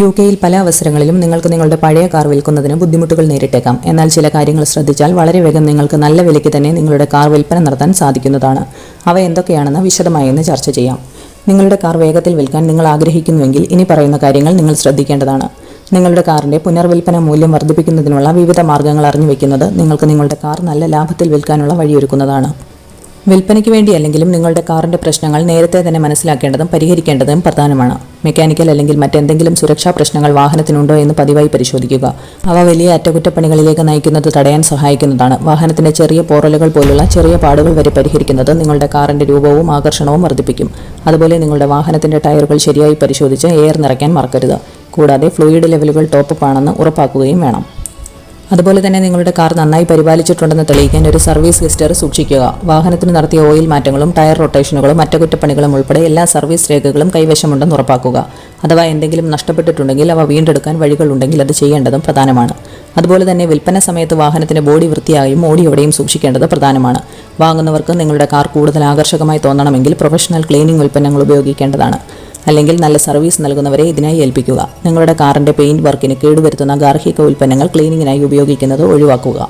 U കെയിൽ പല അവസരങ്ങളിലും നിങ്ങൾക്ക് നിങ്ങളുടെ പഴയ കാർ വിൽക്കുന്നതിന് ബുദ്ധിമുട്ടുകൾ നേരിട്ടേക്കാം. എന്നാൽ ചില കാര്യങ്ങൾ ശ്രദ്ധിച്ചാൽ വളരെ വേഗം നിങ്ങൾക്ക് നല്ല വിലയ്ക്ക് തന്നെ നിങ്ങളുടെ കാർ വിൽപ്പന നടത്താൻ സാധിക്കുന്നതാണ്. അവ എന്തൊക്കെയാണെന്ന് വിശദമായി ഇന്ന് ചർച്ച ചെയ്യാം. നിങ്ങളുടെ കാർ വേഗത്തിൽ വിൽക്കാൻ നിങ്ങൾ ആഗ്രഹിക്കുന്നുവെങ്കിൽ ഇനി പറയുന്ന കാര്യങ്ങൾ നിങ്ങൾ ശ്രദ്ധിക്കേണ്ടതാണ്. നിങ്ങളുടെ കാറിന്റെ പുനർവിൽപ്പന മൂല്യം വർദ്ധിപ്പിക്കുന്നതിനുള്ള വിവിധ മാർഗങ്ങൾ അറിഞ്ഞു വെക്കുന്നത് നിങ്ങൾക്ക് നിങ്ങളുടെ കാർ നല്ല ലാഭത്തിൽ വിൽക്കാനുള്ള വഴിയൊരുക്കുന്നതാണ്. വിൽപ്പനയ്ക്ക് വേണ്ടിയല്ലെങ്കിലും നിങ്ങളുടെ കാറിന്റെ പ്രശ്നങ്ങൾ നേരത്തെ തന്നെ മനസ്സിലാക്കേണ്ടതും പരിഹരിക്കേണ്ടതും പ്രധാനമാണ്. മെക്കാനിക്കൽ അല്ലെങ്കിൽ മറ്റെന്തെങ്കിലും സുരക്ഷാ പ്രശ്നങ്ങൾ വാഹനത്തിനുണ്ടോ എന്ന് പതിവായി പരിശോധിക്കുക. അവ വലിയ അറ്റകുറ്റപ്പണികളിലേക്ക് നയിക്കുന്നത് തടയാൻ സഹായിക്കുന്നതാണ്. വാഹനത്തിന്റെ ചെറിയ പോറലുകൾ പോലുള്ള ചെറിയ പാടുകൾ വരെ പരിഹരിക്കുന്നത് നിങ്ങളുടെ കാറിന്റെ രൂപവും ആകർഷണവും വർദ്ധിപ്പിക്കും. അതുപോലെ നിങ്ങളുടെ വാഹനത്തിന്റെ ടയറുകൾ ശരിയായി പരിശോധിച്ച് എയർ നിറയ്ക്കാൻ മറക്കരുത്. കൂടാതെ ഫ്ലൂയിഡ് ലെവലുകൾ ടോപ്പ് ആണെന്ന് ഉറപ്പാക്കുകയും വേണം. അതുപോലെ തന്നെ നിങ്ങളുടെ കാർ നന്നായി പരിപാലിച്ചിട്ടുണ്ടെന്ന് തെളിയിക്കാൻ ഒരു സർവീസ് ഹിസ്റ്റർ സൂക്ഷിക്കുക. വാഹനത്തിന് നടത്തിയ ഓയിൽ മാറ്റങ്ങളും ടയർ റൊട്ടേഷനുകളും അറ്റകുറ്റപ്പണികളും ഉൾപ്പെടെ എല്ലാ സർവീസ് രേഖകളും കൈവശമുണ്ടെന്ന് ഉറപ്പാക്കുക. അഥവാ എന്തെങ്കിലും നഷ്ടപ്പെട്ടിട്ടുണ്ടെങ്കിൽ അവ വീണ്ടെടുക്കാൻ വഴികളുണ്ടെങ്കിൽ അത് ചെയ്യേണ്ടതും പ്രധാനമാണ്. അതുപോലെ തന്നെ വിൽപ്പന സമയത്ത് വാഹനത്തിന്റെ ബോഡി വൃത്തിയായും ഓടിയോടെയും സൂക്ഷിക്കേണ്ടത് പ്രധാനമാണ്. വാങ്ങുന്നവർക്ക് നിങ്ങളുടെ കാർ കൂടുതൽ ആകർഷകമായി തോന്നണമെങ്കിൽ പ്രൊഫഷണൽ ക്ലീനിംഗ് ഉൽപ്പന്നങ്ങൾ ഉപയോഗിക്കേണ്ടതാണ്. അല്ലെങ്കിൽ നല്ല സർവീസ് നൽകുന്നവരെ ഇതിനായി ഏൽപ്പിക്കുക. നിങ്ങളുടെ കാറിന്റെ പെയിന്റ് വർക്കിന് കേടുവരുത്തുന്ന ഗാർഹിക ഉൽപ്പന്നങ്ങൾ ക്ലീനിങ്ങിനായി ഉപയോഗിക്കുന്നത് ഒഴിവാക്കുക.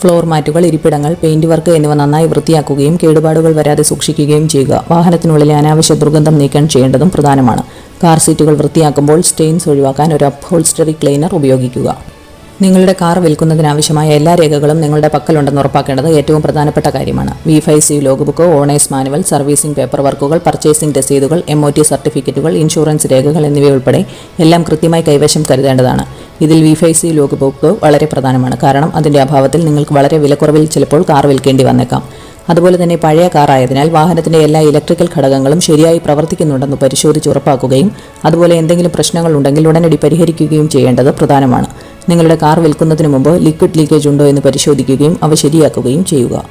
ഫ്ലോർ മാറ്റുകൾ ഇരിപ്പിടങ്ങൾ പെയിന്റ് വർക്ക് എന്നിവ നന്നായി വൃത്തിയാക്കുകയും കേടുപാടുകൾ വരാതെ സൂക്ഷിക്കുകയും ചെയ്യുക. വാഹനത്തിനുള്ളിലെ അനാവശ്യ ദുർഗന്ധം നീക്കം ചെയ്യേണ്ടതും പ്രധാനമാണ്. കാർ സീറ്റുകൾ വൃത്തിയാക്കുമ്പോൾ സ്റ്റെയിൻസ് ഒഴിവാക്കാൻ ഒരു അപ്ഹോൾസ്റ്ററി ക്ലീനർ ഉപയോഗിക്കുക. നിങ്ങളുടെ കാർ വിൽക്കുന്നതിനാവശ്യമായ എല്ലാ രേഖകളും നിങ്ങളുടെ പക്കലുണ്ടെന്ന് ഉറപ്പാക്കേണ്ടത് ഏറ്റവും പ്രധാനപ്പെട്ട കാര്യമാണ്. V five C log book owner's manual servicing paper വർക്കുകൾ പർച്ചേസിംഗ് രസീതുകൾ എം ഒ ടി സർട്ടിഫിക്കറ്റുകൾ ഇൻഷുറൻസ് രേഖകൾ എന്നിവയുൾപ്പെടെ എല്ലാം കൃത്യമായി കൈവശം കരുതേണ്ടതാണ്. ഇതിൽ V five C log book വളരെ പ്രധാനമാണ്. കാരണം അതിന്റെ അഭാവത്തിൽ നിങ്ങൾക്ക് വളരെ വിലക്കുറവിൽ ചിലപ്പോൾ കാർ വിൽക്കേണ്ടി വന്നേക്കാം. അതുപോലെ തന്നെ പഴയ കാറായതിനാൽ വാഹനത്തിന്റെ എല്ലാ ഇലക്ട്രിക്കൽ ഘടകങ്ങളും ശരിയായി പ്രവർത്തിക്കുന്നുണ്ടെന്ന് പരിശോധിച്ച് ഉറപ്പാക്കുകയും അതുപോലെ എന്തെങ്കിലും പ്രശ്നങ്ങൾ ഉണ്ടെങ്കിൽ ഉടനടി പരിഹരിക്കുകയും ചെയ്യേണ്ടത് പ്രധാനമാണ്. നിങ്ങളുടെ കാർ വിൽക്കുന്നതിന് മുമ്പ് ലിക്വിഡ് ലീക്കേജ് ഉണ്ടോ എന്ന് പരിശോധിക്കുകയും അവ ശരിയാക്കുകയും ചെയ്യുക.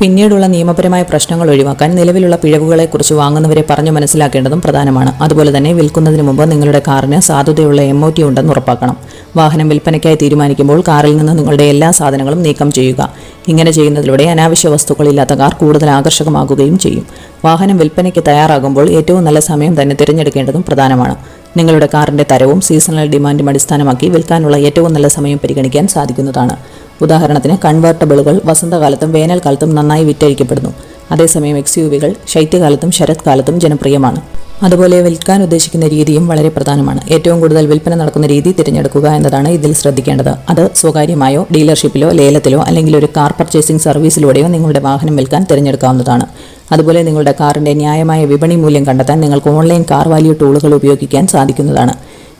പിന്നീടുള്ള നിയമപരമായ പ്രശ്നങ്ങൾ ഒഴിവാക്കാൻ നിലവിലുള്ള പിഴവുകളെക്കുറിച്ച് വാങ്ങുന്നവരെ പറഞ്ഞു മനസ്സിലാക്കേണ്ടതും പ്രധാനമാണ്. അതുപോലെ തന്നെ വിൽക്കുന്നതിന് മുമ്പ് നിങ്ങളുടെ കാറിന് സാധുതയുള്ള എം ഒ ടി ഉണ്ടെന്ന് ഉറപ്പാക്കണം. വാഹനം വിൽപ്പനയ്ക്കായി തീരുമാനിക്കുമ്പോൾ കാറിൽ നിന്ന് നിങ്ങളുടെ എല്ലാ സാധനങ്ങളും നീക്കം ചെയ്യുക. ഇങ്ങനെ ചെയ്യുന്നതിലൂടെ അനാവശ്യ വസ്തുക്കളില്ലാത്ത കാർ കൂടുതൽ ആകർഷകമാകുകയും ചെയ്യും. വാഹനം വിൽപ്പനയ്ക്ക് തയ്യാറാകുമ്പോൾ ഏറ്റവും നല്ല സമയം തന്നെ തിരഞ്ഞെടുക്കേണ്ടതും പ്രധാനമാണ്. നിങ്ങളുടെ കാറിന്റെ തരവും സീസണൽ ഡിമാൻഡും അടിസ്ഥാനമാക്കി വിൽക്കാനുള്ള ഏറ്റവും നല്ല സമയം പരിഗണിക്കാൻ സാധിക്കുന്നതാണ്. ഉദാഹരണത്തിന് കൺവേർട്ടബിളുകൾ വസന്തകാലത്തും വേനൽക്കാലത്തും നന്നായി വിറ്റഴിക്കപ്പെടുന്നു. അതേസമയം എക്സ് യു വികൾ ശൈത്യകാലത്തും ശരത്കാലത്തും ജനപ്രിയമാണ്. അതുപോലെ വിൽക്കാൻ ഉദ്ദേശിക്കുന്ന രീതിയും വളരെ പ്രധാനമാണ്. ഏറ്റവും കൂടുതൽ വിൽപ്പന നടക്കുന്ന രീതി തിരഞ്ഞെടുക്കുക എന്നതാണ് ഇതിൽ ശ്രദ്ധിക്കേണ്ടത്. അത് സ്വകാര്യമായോ ഡീലർഷിപ്പിലോ ലേലത്തിലോ അല്ലെങ്കിൽ ഒരു കാർ പർച്ചേസിംഗ് സർവീസിലൂടെയോ നിങ്ങളുടെ വാഹനം വിൽക്കാൻ തിരഞ്ഞെടുക്കാവുന്നതാണ്. അതുപോലെ നിങ്ങളുടെ കാറിന്റെ ന്യായമായ വിപണി മൂല്യം കണ്ടെത്താൻ നിങ്ങൾക്ക് ഓൺലൈൻ കാർ വാല്യൂ ടൂളുകൾ ഉപയോഗിക്കാൻ സാധിക്കുന്നതാണ്.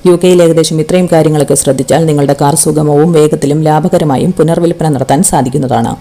യു കെയിൽ ഏകദേശം ഇത്രയും കാര്യങ്ങളൊക്കെ ശ്രദ്ധിച്ചാൽ നിങ്ങളുടെ കാർ സുഗമവും വേഗത്തിലും ലാഭകരമായും പുനർവിൽപ്പന നടത്താൻ സാധിക്കുന്നതാണ്.